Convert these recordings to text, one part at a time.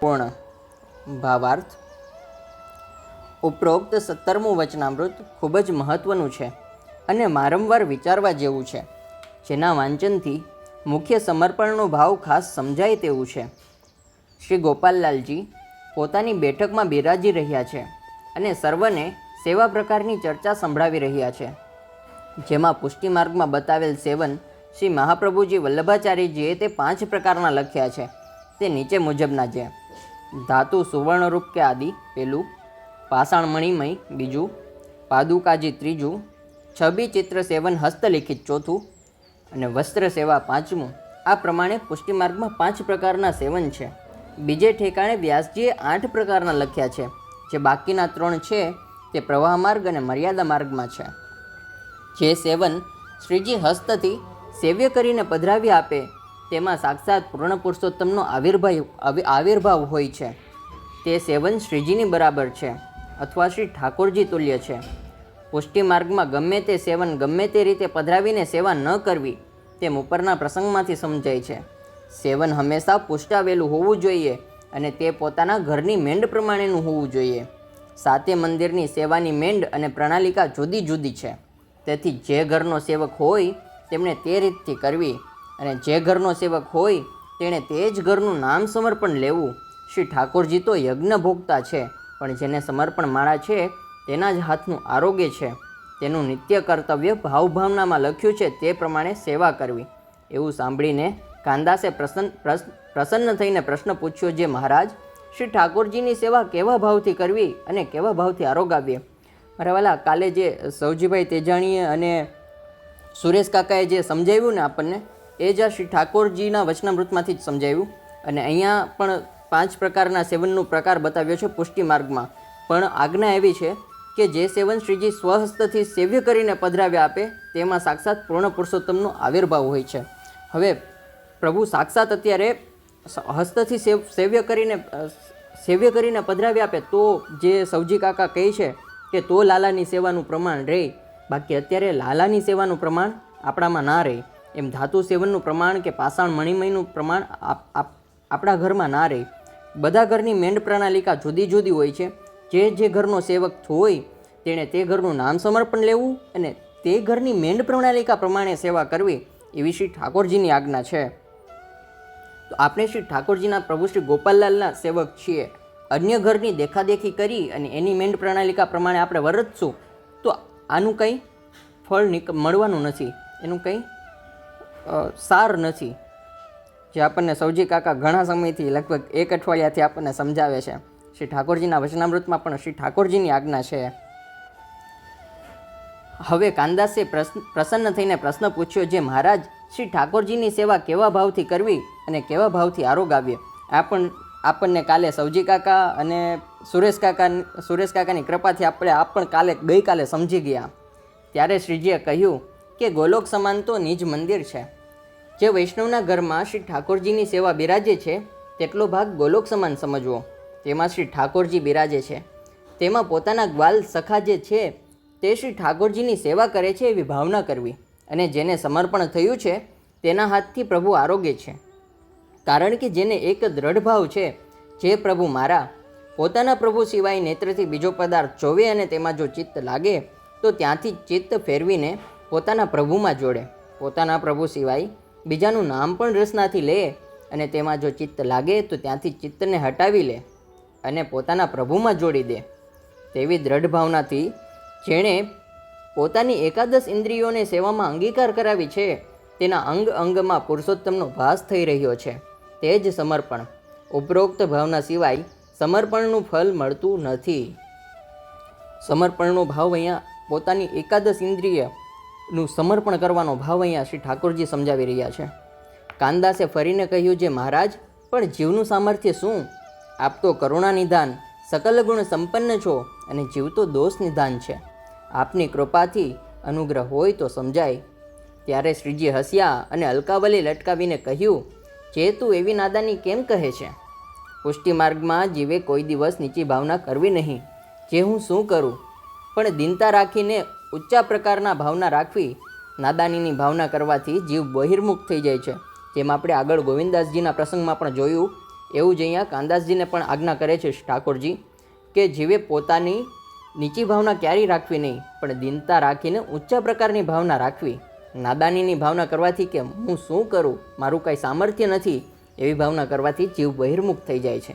પૂર્ણ. ભાવાર્થ. ઉપરોક્ત સત્તરમું વચનામૃત ખૂબ જ મહત્ત્વનું છે અને વારંવાર વિચારવા જેવું છે. જેના વાંચનથી મુખ્ય સમર્પણનો ભાવ ખાસ સમજાય તેવું છે. શ્રી ગોપાલલાલજી પોતાની બેઠકમાં બિરાજી રહ્યા છે અને સર્વને સેવા પ્રકારની ચર્ચા સંભળાવી રહ્યા છે. જેમાં પુષ્ટિ માર્ગમાં બતાવેલ સેવન શ્રી મહાપ્રભુજી વલ્લભાચાર્યજીએ તે પાંચ પ્રકારના લખ્યા છે. તે નીચે મુજબના છે. ધાતુ સુવર્ણરૂપ કે આદિ, પેલું. પાષાણ મણિમય, બીજું. પાદુકાજી ત્રીજું. છબી ચિત્ર સેવન હસ્તલિખિત ચોથું. અને વસ્ત્ર સેવા પાંચમું. આ પ્રમાણે પુષ્ટિમાર્ગમાં પાંચ પ્રકારના સેવન છે. બીજે ઠેકાણે વ્યાસજીએ આઠ પ્રકારના લખ્યા છે. જે બાકીના ત્રણ છે, તે પ્રવાહ માર્ગ અને મર્યાદા માર્ગમાં છે. જે સેવન શ્રીજી હસ્તથી સેવ્ય કરીને પધરાવી આપે તેમાં સાક્ષાત પૂર્ણ પુરુષોત્તમનો આવિર્ભાવ આવિર્ભાવ હોય છે. તે સેવન શ્રીજીની બરાબર છે અથવા શ્રી ઠાકોરજી તુલ્ય છે. પુષ્ટિ માર્ગમાં ગમે તે સેવન ગમે તે રીતે પધરાવીને સેવા ન કરવી તેમ ઉપરના પ્રસંગમાંથી સમજાય છે. સેવન હંમેશા પુષ્ટાવેલું હોવું જોઈએ અને તે પોતાના ઘરની મેંડ પ્રમાણેનું હોવું જોઈએ. સાતે મંદિરની સેવાની મેંડ અને પ્રણાલિકા જુદી જુદી છે. તેથી જે ઘરનો સેવક હોય તેમણે તે રીતથી કરવી અને જે ઘરનો સેવક હોય, તેણે તે જ ઘરનું નામ સમર્પણ લેવું. શ્રી ઠાકોરજી તો યજ્ઞ ભોગતા છે, પણ જેને સમર્પણ માળા છે, તેના જ હાથનું આરોગ્ય છે. તેનું નિત્ય કર્તવ્ય ભાવભાવનામાં લખ્યું છે, તે પ્રમાણે સેવા કરવી. એવું સાંભળીને કાંદાસે પ્રસન્ન, પ્રસ- પ્રસન્ન થઈને પ્રશ્ન પૂછ્યો જે મહારાજ, શ્રી ઠાકોરજીની સેવા કેવા ભાવથી કરવી અને કેવા ભાવથી આરોગાવીએ? મારા વાલા, કાલે જે સૌજીભાઈ તેજાણીએ અને સુરેશ કાકાએ જે સમજાવ્યું ને આપણને એ જ શ્રી ઠાકોરજીના વચનામૃતમાંથી જ સમજાવ્યું અને અહીંયા પણ પાંચ પ્રકારના સેવનનો પ્રકાર બતાવ્યો છે પુષ્ટિ માર્ગમાં. પણ આજ્ઞા એવી છે કે જે સેવન શ્રીજી સ્વહસ્તથી સેવ્ય કરીને પધરાવ્યા આપે, તેમાં સાક્ષાત પૂર્ણ પુરુષોત્તમનો આવિર્ભાવ હોય છે. હવે પ્રભુ સાક્ષાત અત્યારે હસ્તથી સેવ, સેવ્ય કરીને સેવ્ય કરીને પધરાવી આપે તો જે સૌજી કાકા કહે છે કે તો લાલાની સેવાનું પ્રમાણ રહે બાકી અત્યારે લાલાની સેવાનું પ્રમાણ આપણામાં ના રહે એમ ધાતુ સેવનનું પ્રમાણ કે પાષાણ મણિમયનું પ્રમાણ આપ- આપ- આપણા ઘરમાં ના રહે. બધા ઘરની મેંડ પ્રણાલિકા જુદી જુદી હોય છે. જે જે ઘરનો સેવક હોય, તેણે તે ઘરનું નામ સમર્પણ લેવું અને તે ઘરની મેંડ પ્રણાલિકા પ્રમાણે સેવા કરવી એવી શ્રી ઠાકોરજીની આજ્ઞા છે. તો આપણે શ્રી ઠાકોરજીના પ્રભુ શ્રી ગોપાલલાલના સેવક છીએ. અન્ય ઘરની દેખાદેખી કરી અને એની મેંડ પ્રણાલિકા પ્રમાણે આપણે વરતશું, તો આનું કંઈ ફળ મળવાનું નથી. એનું કંઈ સાર નથી, જે આપણને સૌજી કાકા ઘણા સમયથી લગભગ એક અઠવાડિયાથી આપણને સમજાવે છે. શ્રી ઠાકોરજીના વચનામૃતમાં પણ શ્રી ઠાકોરજીની આજ્ઞા છે. હવે કાંદાસે પ્રશ્ન પ્રસન્ન થઈને પ્રશ્ન પૂછ્યો જે મહારાજ, શ્રી ઠાકોરજીની સેવા કેવા ભાવથી કરવી અને કેવા ભાવથી આરોગાવીએ? આ પણ આપણને કાલે સૌજી કાકા અને સુરેશ કાકા, સુરેશ કાકાની કૃપાથી આપણે આ પણ કાલે, ગઈકાલે સમજી ગયા. ત્યારે શ્રીજીએ કહ્યું કે ગોલોક સમાન તો નિજ મંદિર છે. જે વૈષ્ણવના ઘરમાં શ્રી ઠાકોરજીની સેવા બિરાજે છે, તેટલો ભાગ ગોલોક સમાન સમજવો. તેમાં શ્રી ઠાકોરજી બિરાજે છે. તેમાં પોતાના ગ્વાલ સખા જે છે, તે શ્રી ઠાકોરજીની સેવા કરે છે એવી ભાવના કરવી અને જેને સમર્પણ થયું છે, તેના હાથથી પ્રભુ આરોગ્ય છે. કારણ કે જેને એક દ્રઢ ભાવ છે, જે પ્રભુ મારા, પોતાના પ્રભુ સિવાય નેત્રથી બીજો પદાર્થ જોવે અને તેમાં જો ચિત્ત લાગે, તો ત્યાંથી ચિત્ત ફેરવીને પોતાના પ્રભુમાં જોડે. પોતાના પ્રભુ સિવાય બીજાનું નામ પણ રસનાથી લે અને તેમાં જો ચિત્ત લાગે તો ત્યાંથી ચિત્તને હટાવી લે અને પોતાના પ્રભુમાં જોડી દે. તેવી દ્રઢ ભાવનાથી જેણે પોતાની એકાદશ ઇન્દ્રિયોને સેવામાં અંગીકાર કરાવી છે, તેના અંગ અંગમાં પુરુષોત્તમનો ભાસ થઈ રહ્યો છે. તે જ સમર્પણ. ઉપરોક્ત ભાવના સિવાય સમર્પણનું ફલ મળતું નથી. સમર્પણનો ભાવ અહીંયા પોતાની એકાદશ ઇન્દ્રિયનું સમર્પણ કરવાનો ભાવ અહીંયા શ્રી ઠાકોરજી સમજાવી રહ્યા છે. કાનદાસે ફરીને કહ્યું જે મહારાજ, પણ જીવનું સામર્થ્ય શું? આપ તો કરુણા નિધાન, સકલ ગુણ સંપન્ન છો અને જીવ તો દોષ નિધાન છે. આપની કૃપાથી અનુગ્રહ હોય તો સમજાય. ત્યારે શ્રીજી હસ્યા અને અલકાવલી લટકાવીને કહ્યું, જે તું એવી નાદાની કેમ કહે છે? પુષ્ટિ માર્ગમાં જીવે કોઈ દિવસ નીચી ભાવના કરવી નહીં. જે હું શું કરું? પણ દિનતા રાખીને ઊંચા પ્રકારના ભાવના રાખવી નાદાનીની ભાવના કરવાથી જીવ બહિર્મુખ થઈ જાય છે. જેમ આપણે આગળ ગોવિંદાસજીના પ્રસંગમાં પણ જોયું, એવું જ અહીંયા કાંદાસજીને પણ આજ્ઞા કરે છે ઠાકોરજી કે જીવે પોતાની નીચી ભાવના ક્યારેય રાખવી નહીં, પણ દિનતા રાખીને ઊંચા પ્રકારની ભાવના રાખવી. નાદાનીની ભાવના કરવાથી કે હું શું કરું, મારું કાંઈ સામર્થ્ય નથી, એવી ભાવના કરવાથી જીવ બહિર્મુખ થઈ જાય છે.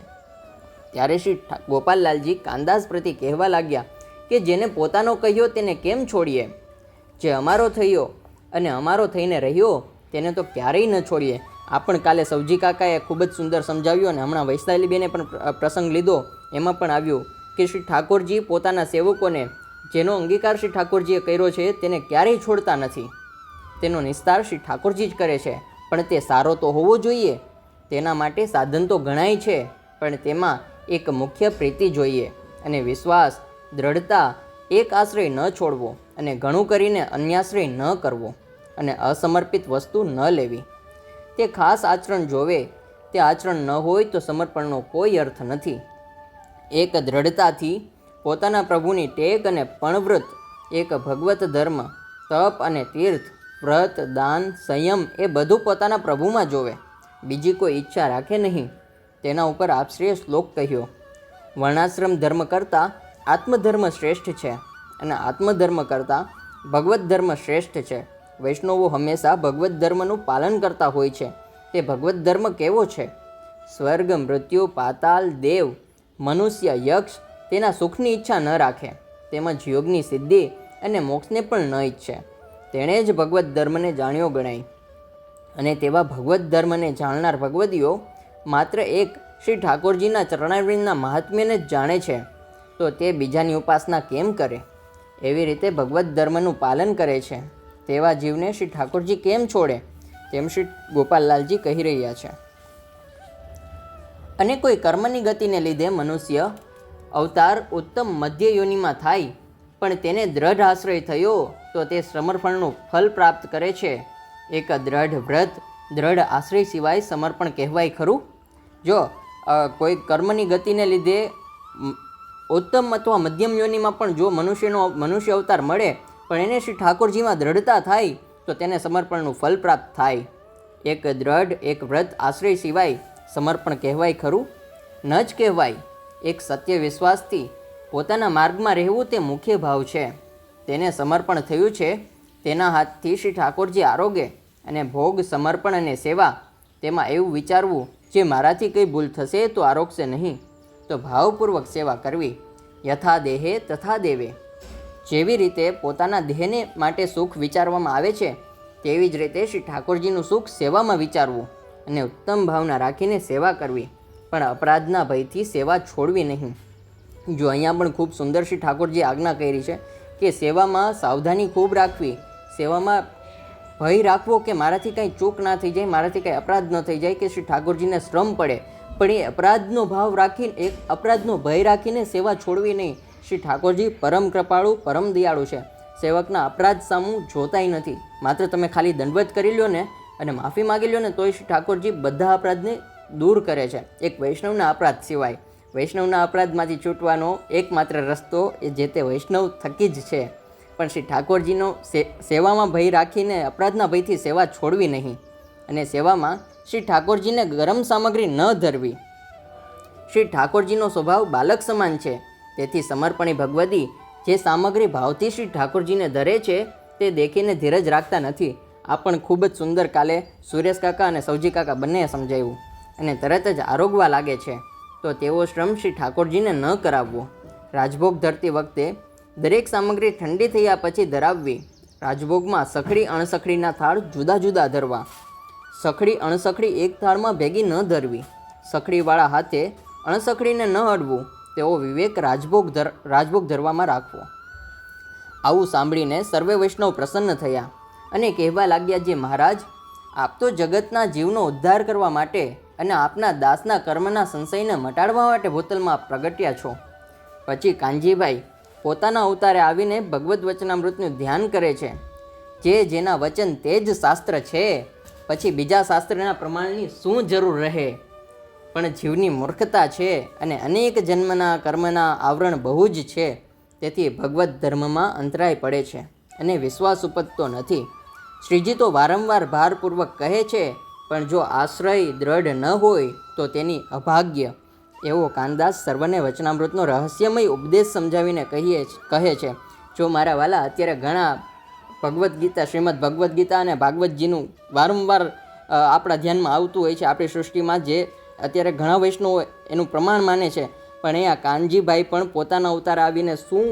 ત્યારે શ્રી ગોપાલલાલજી કાંદાસ પ્રતિ કહેવા લાગ્યા કે જેને પોતાનો કહ્યો તેને કેમ છોડીએ? જે અમારો થયો અને અમારો થઈને રહ્યો, તેને તો ક્યારેય ન છોડીએ. આ પણ કાલે સૌજી કાકાએ ખૂબ જ સુંદર સમજાવ્યું અને હમણાં વૈશાલીબેને પણ પ્રસંગ લીધો. એમાં પણ આવ્યું કે શ્રી ઠાકોરજી પોતાના સેવકોને, જેનો અંગીકાર શ્રી ઠાકોરજીએ કર્યો છે, તેને ક્યારેય છોડતા નથી. તેનો નિસ્તાર શ્રી ઠાકોરજી જ કરે છે. પણ તે સારો તો હોવો જોઈએ. તેના માટે સાધન તો ઘણાય છે, પણ તેમાં એક મુખ્ય પ્રીતિ જોઈએ અને વિશ્વાસ દ્રઢતા એક આશ્રય ન છોડવો અને ઘણું કરીને અન્યાશ્રય ન કરવો અને અસમર્પિત વસ્તુ ન લેવી. તે ખાસ આચરણ જોવે, તે આચરણ ન હોય તો સમર્પણનો કોઈ અર્થ નથી. એક દ્રઢતાથી પોતાના પ્રભુની ટેક અને પણવ્રત, એક ભગવત ધર્મ, તપ અને તીર્થ, વ્રત, દાન, સંયમ એ બધું પોતાના પ્રભુમાં જોવે. બીજી કોઈ ઈચ્છા રાખે નહીં. તેના ઉપર આપશ્રીએ શ્લોક કહ્યો. વર્ણાશ્રમ ધર્મ કરતાં આત્મધર્મ શ્રેષ્ઠ છે અને આત્મધર્મ કરતાં ભગવત ધર્મ શ્રેષ્ઠ છે. વૈષ્ણવો હંમેશા ભગવત ધર્મનું પાલન કરતા હોય છે. તે ભગવત ધર્મ કેવો છે? સ્વર્ગ, મૃત્યુ, પાતાલ, દેવ, મનુષ્ય, યક્ષ તેના સુખની ઈચ્છા ન રાખે. તેમજ યોગની સિદ્ધિ અને મોક્ષને પણ ન ઈચ્છે. તેણે જ ભગવત ધર્મને જાણ્યો ગણાય. અને તેવા ભગવત ધર્મને જાણનાર ભગવદીઓ માત્ર એક શ્રી ઠાકોરજીના ચરણારવિંદના મહાત્મ્યને જ જાણે છે. તો તે બીજાની ઉપાસના કેમ કરે? એવી રીતે ભગવત ધર્મનું પાલન કરે છે. તેવા જીવને શ્રી ઠાકોરજી કેમ છોડે? તેમ શ્રી ગોપાલલાલજી કહી રહ્યા છે. અને કોઈ કર્મની ગતિને લીધે મનુષ્ય અવતાર ઉત્તમ મધ્ય યોનિમાં થાય, પણ તેને દ્રઢ આશ્રય થયો તો તે સમર્પણનું ફલ પ્રાપ્ત કરે છે. એક દ્રઢ વ્રત, દ્રઢ આશ્રય સિવાય સમર્પણ કહેવાય ખરું? જો કોઈ કર્મની ગતિને લીધે ઉત્તમ અથવા મધ્યમ યોનિમાં પણ જો મનુષ્યનો મનુષ્ય અવતાર મળે, પણ એને શ્રી ઠાકોરજીમાં દ્રઢતા થાય, તો તેને સમર્પણનું ફલ પ્રાપ્ત થાય. એક દ્રઢ, એક વ્રત આશ્રય સિવાય સમર્પણ કહેવાય ખરું? ન જ કહેવાય. એક સત્ય વિશ્વાસથી પોતાના માર્ગમાં રહેવું તે મુખ્ય ભાવ છે. તેને સમર્પણ થયું છે, તેના હાથથી શ્રી ઠાકોરજી આરોગે અને ભોગ, સમર્પણ અને સેવા તેમાં એવું વિચારવું, જે મારાથી કંઈ ભૂલ થશે તો આરોગશે નહીં. તો ભાવપૂર્વક સેવા કરવી યથા દેહે તથા દેવે. જેવી રીતે પોતાના દેહને માટે સુખ વિચારવામાં આવે છે, તેવી જ રીતે શ્રી ઠાકોરજીનું સુખ સેવામાં વિચારવું અને ઉત્તમ ભાવના રાખીને સેવા કરવી. પણ અપરાધના ભયથી સેવા છોડવી નહીં. જો અહીંયા પણ ખૂબ સુંદર શ્રી ઠાકોરજી આજ્ઞા કરી છે કે સેવામાં સાવધાની ખૂબ રાખવી, સેવામાં ભય રાખવો કે મારાથી કંઈ ચૂક ના થઈ જાય, મારાથી કાંઈ અપરાધ ન થઈ જાય કે શ્રી ઠાકોરજીને શ્રમ પડે પણ એ અપરાધનો ભાવ રાખીને એક અપરાધનો ભય રાખીને સેવા છોડવી નહીં. શ્રી ઠાકોરજી, પરમ કૃપાળુ, પરમ દયાળુ છે. સેવકના અપરાધ સામું જોતાય નથી. માત્ર તમે ખાલી દંડવત કરી લ્યો ને અને માફી માગી લ્યો ને તોય શ્રી ઠાકોરજી બધા અપરાધને દૂર કરે છે. એક વૈષ્ણવના અપરાધ સિવાય. વૈષ્ણવના અપરાધમાંથી છૂટવાનો એકમાત્ર રસ્તો એ જે તે વૈષ્ણવ થકી જ છે. પણ શ્રી ઠાકોરજીનો સેવામાં ભય રાખીને અપરાધના ભયથી સેવા છોડવી નહીં. અને સેવામાં શ્રી ઠાકોરજીને ગરમ સામગ્રી ન ધરવી. શ્રી ઠાકોરજીનો સ્વભાવ બાલક સમાન છે. તેથી સમર્પણી ભગવદી જે સામગ્રી ભાવથી શ્રી ઠાકોરજીને ધરે છે, તે દેખીને ધીરજ રાખતા નથી. આ પણ ખૂબ જ સુંદર કાલે સુરેશ કાકા અને સૌજી કાકા બંનેએ સમજાવ્યું અને તરત જ આરોગવા લાગે છે. તો તેવો શ્રમ શ્રી ઠાકોરજીને ન કરાવવો. રાજભોગ ધરતી વખતે દરેક સામગ્રી ઠંડી થયા પછી ધરાવવી. રાજભોગમાં સખડી અણસખડીના થાળ જુદા જુદા ધરવા. સખડી અણસખડી એક થાળમાં ભેગી ન ધરવી. સખડીવાળા હાથે અણસખડીને ન અડવું તેવો વિવેક રાજભોગ ધર, રાજભોગ ધરવામાં રાખવો. આવું સાંભળીને સર્વે વૈષ્ણવ પ્રસન્ન થયા અને કહેવા લાગ્યા જે મહારાજ, આપ તો જગતના જીવનો ઉદ્ધાર કરવા માટે અને આપના દાસના કર્મના સંશયને મટાડવા માટે ભૂતલમાં પ્રગટ્યા છો. પછી કાનજીભાઈ પોતાના અવતારે આવીને ભગવદ્ વચનામૃતનું ધ્યાન કરે છે. જે જેના વચન તે જ શાસ્ત્ર છે પછી બીજા શાસ્ત્રના પ્રમાણની શું જરૂર રહે? પણ જીવની મૂર્ખતા છે અને અનેક જન્મના કર્મના આવરણ બહુ જ છે. તેથી ભગવત ધર્મમાં અંતરાય પડે છે અને વિશ્વાસ ઉપજતો નથી. શ્રીજી તો વારંવાર ભારપૂર્વક કહે છે, પણ જો આશ્રય દ્રઢ ન હોય, તો તેની અભાગ્ય. એવો કાનદાસ સર્વને વચનામૃતનો રહસ્યમય ઉપદેશ સમજાવીને કહીએ કહે છે, જો મારા વાલા અત્યારે ઘણા ભગવદ્ ગીતા શ્રીમદ ભગવદ્ ગીતા અને ભાગવતજીનું વારંવાર આપણા ધ્યાનમાં આવતું હોય છે આપણી સૃષ્ટિમાં જે અત્યારે ઘણા વૈષ્ણવો એનું પ્રમાણ માને છે. પણ અહીંયા કાનજીભાઈ પણ પોતાના અવતાર આવીને શું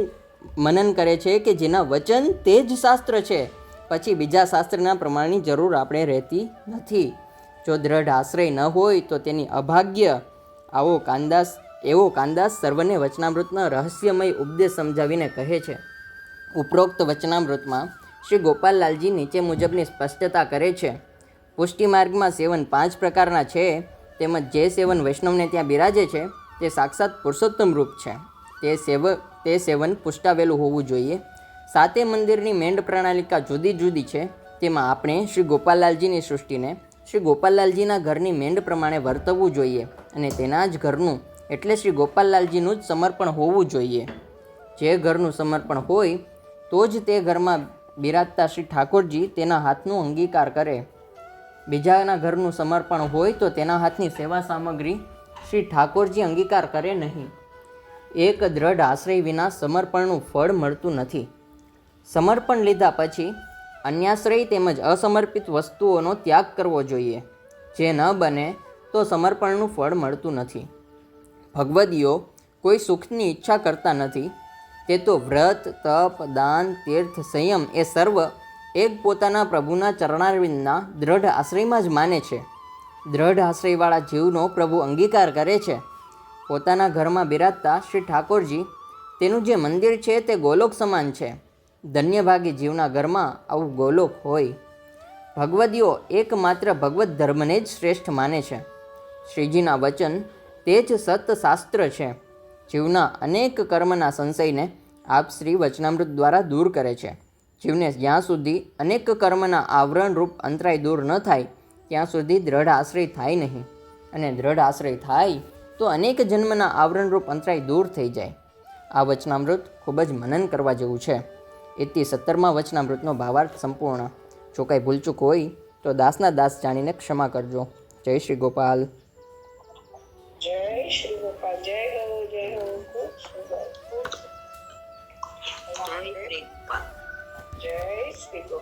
મનન કરે છે કે જેના વચન તે જ શાસ્ત્ર છે? પછી બીજા શાસ્ત્રના પ્રમાણની જરૂર આપણે રહેતી નથી. જો દ્રઢ આશ્રય ન હોય તો તેની અભાગ્ય આવો કાનદાસ, એવો કાનદાસ સર્વને વચનામૃતના રહસ્યમય ઉપદેશ સમજાવીને કહે છે. ઉપરોક્ત વચનામૃતમાં શ્રી ગોપાલલાલજી નીચે મુજબની સ્પષ્ટતા કરે છે. પુષ્ટિ માર્ગમાં સેવન પાંચ પ્રકારના છે. તેમજ જે સેવન વૈષ્ણવને ત્યાં બિરાજે છે, તે સાક્ષાત પુરુષોત્તમ રૂપ છે. તે સેવ, તે સેવન પુષ્ટાવેલું હોવું જોઈએ. સાતે મંદિરની મેંડ પ્રણાલિકા જુદી જુદી છે. તેમાં આપણે શ્રી ગોપાલલાલજીની સૃષ્ટિને, શ્રી ગોપાલલાલજીના ઘરની મેંડ પ્રમાણે વર્તવવું જોઈએ અને તેના જ ઘરનું, એટલે શ્રી ગોપાલલાલજીનું જ સમર્પણ હોવું જોઈએ. જે ઘરનું સમર્પણ હોય, તો જ તે ઘરમાં બિરાજતા શ્રી ઠાકોરજી તેના હાથનું અંગીકાર કરે. બીજાના ઘરનું સમર્પણ હોય તો તેના હાથની સેવા સામગ્રી શ્રી ઠાકોરજી અંગીકાર કરે નહીં. એક દ્રઢ આશ્રય વિના સમર્પણનું ફળ મળતું નથી. સમર્પણ લીધા પછી અન્યાશ્રય તેમજ અસમર્પિત વસ્તુઓનો ત્યાગ કરવો જોઈએ. જે ન બને તો સમર્પણનું ફળ મળતું નથી. ભગવદીઓ કોઈ સુખની ઈચ્છા કરતા નથી તે તો વ્રત, તપ, દાન, તીર્થ, સંયમ એ સર્વ એક પોતાના પ્રભુના ચરણારવિંદના દ્રઢ આશ્રયમાં જ માને છે. દ્રઢ આશ્રયવાળા જીવનો પ્રભુ અંગીકાર કરે છે. પોતાના ઘરમાં બિરાજતા શ્રી ઠાકોરજી, તેનું જે મંદિર છે તે ગોલોક સમાન છે. ધન્યભાગી જીવના ઘરમાં આવું ગોલોક હોય. ભગવદીઓ એકમાત્ર ભગવત ધર્મને જ શ્રેષ્ઠ માને છે. શ્રીજીના વચન તે જ સતશાસ્ત્ર છે. જીવના અનેક કર્મના સંશયને આપ શ્રી વચનામૃત દ્વારા દૂર કરે છે. જીવને જ્યાં સુધી અનેક કર્મના આવરણરૂપ અંતરાય દૂર ન થાય, ત્યાં સુધી દ્રઢ આશ્રય થાય નહીં. અને દ્રઢ આશ્રય થાય તો અનેક જન્મના આવરણરૂપ અંતરાય દૂર થઈ જાય. આ વચનામૃત ખૂબ જ મનન કરવા જેવું છે. એથી સત્તરમાં વચનામૃતનો ભાવાર્થ સંપૂર્ણ. જો કાંઈ ભૂલચૂક હોય તો દાસના દાસ જાણીને ક્ષમા કરજો. જય શ્રી ગોપાલ. જય શ્રી ખૂબ